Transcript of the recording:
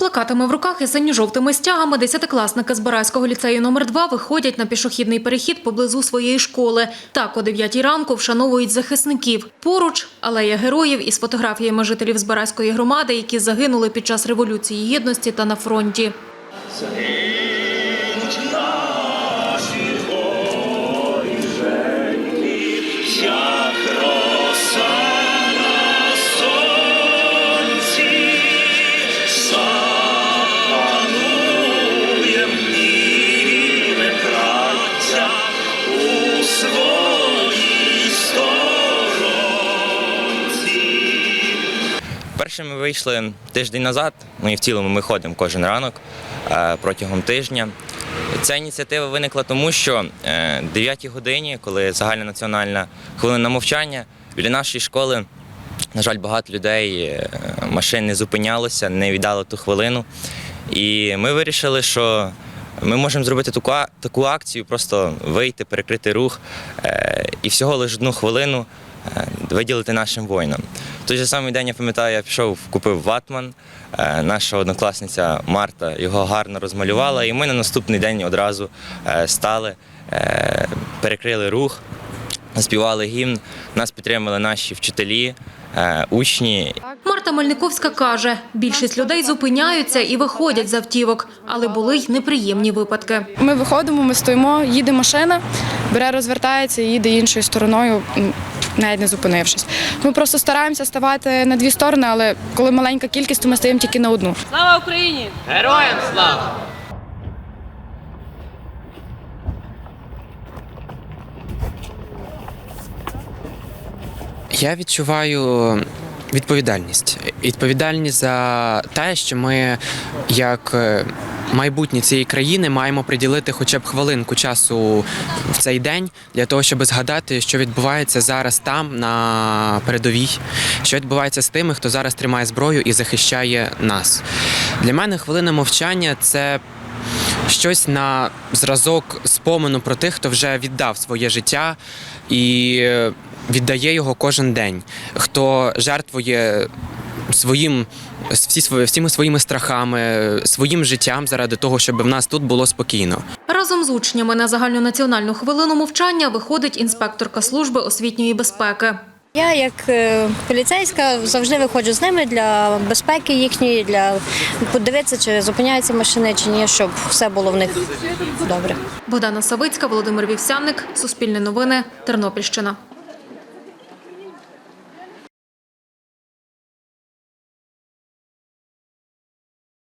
плакатами в руках і синьо-жовтими стягами десятикласники з Барайського ліцею номер 2 виходять на пішохідний перехід поблизу своєї школи. Так о 9 ранку вшановують захисників. Поруч алея героїв із фотографіями жителів з Барайської громади, які загинули під час революції гідності та на фронті. Своїй. Перше ми вийшли тиждень назад. Ну і в цілому ми ходимо кожен ранок е, протягом тижня. Ця ініціатива виникла тому, що е, 9 годині, коли загальнонаціональна хвилина мовчання, біля нашої школи, на жаль, багато людей, е, машин не зупинялося, не віддали ту хвилину. І ми вирішили, що ми можемо зробити таку, таку акцію, просто вийти, перекрити рух е, і всього лише одну хвилину е, виділити нашим воїнам. Той же самий день я пам'ятаю, я пішов, купив ватман. е, Наша однокласниця Марта його гарно розмалювала, і ми на наступний день одразу е, стали, е, перекрили рух, заспівали гімн. Нас підтримали наші вчителі, е, учні. Марта Мельниковська каже, більшість людей зупиняються і виходять з автівок, але були й неприємні випадки. Ми виходимо, ми стоїмо, їде машина, бере, розвертається і їде іншою стороною, навіть не зупинившись. Ми просто стараємося ставати на дві сторони, але коли маленька кількість, то ми стоїмо тільки на одну. Слава Україні! Героям слава! Я відчуваю відповідальність. Відповідальність за те, що ми, як е, майбутнє цієї країни, маємо приділити хоча б хвилинку часу в цей день для того, щоб згадати, що відбувається зараз там, на передовій, що відбувається з тими, хто зараз тримає зброю і захищає нас. Для мене хвилина мовчання це щось на зразок спомену про тих, хто вже віддав своє життя і е, віддає його кожен день, хто жертвує своїм всі свої всіми своїми страхами, своїм життям заради того, щоб в нас тут було спокійно. Разом з учнями на загальнонаціональну хвилину мовчання виходить інспекторка служби освітньої безпеки. Я, як е, поліцейська, завжди виходжу з ними для безпеки їхньої, для подивитися, чи зупиняються машини, чи ні, щоб все було в них добре. Богдана Савицька, Володимир Вівсянник, Суспільне новини, Тернопільщина.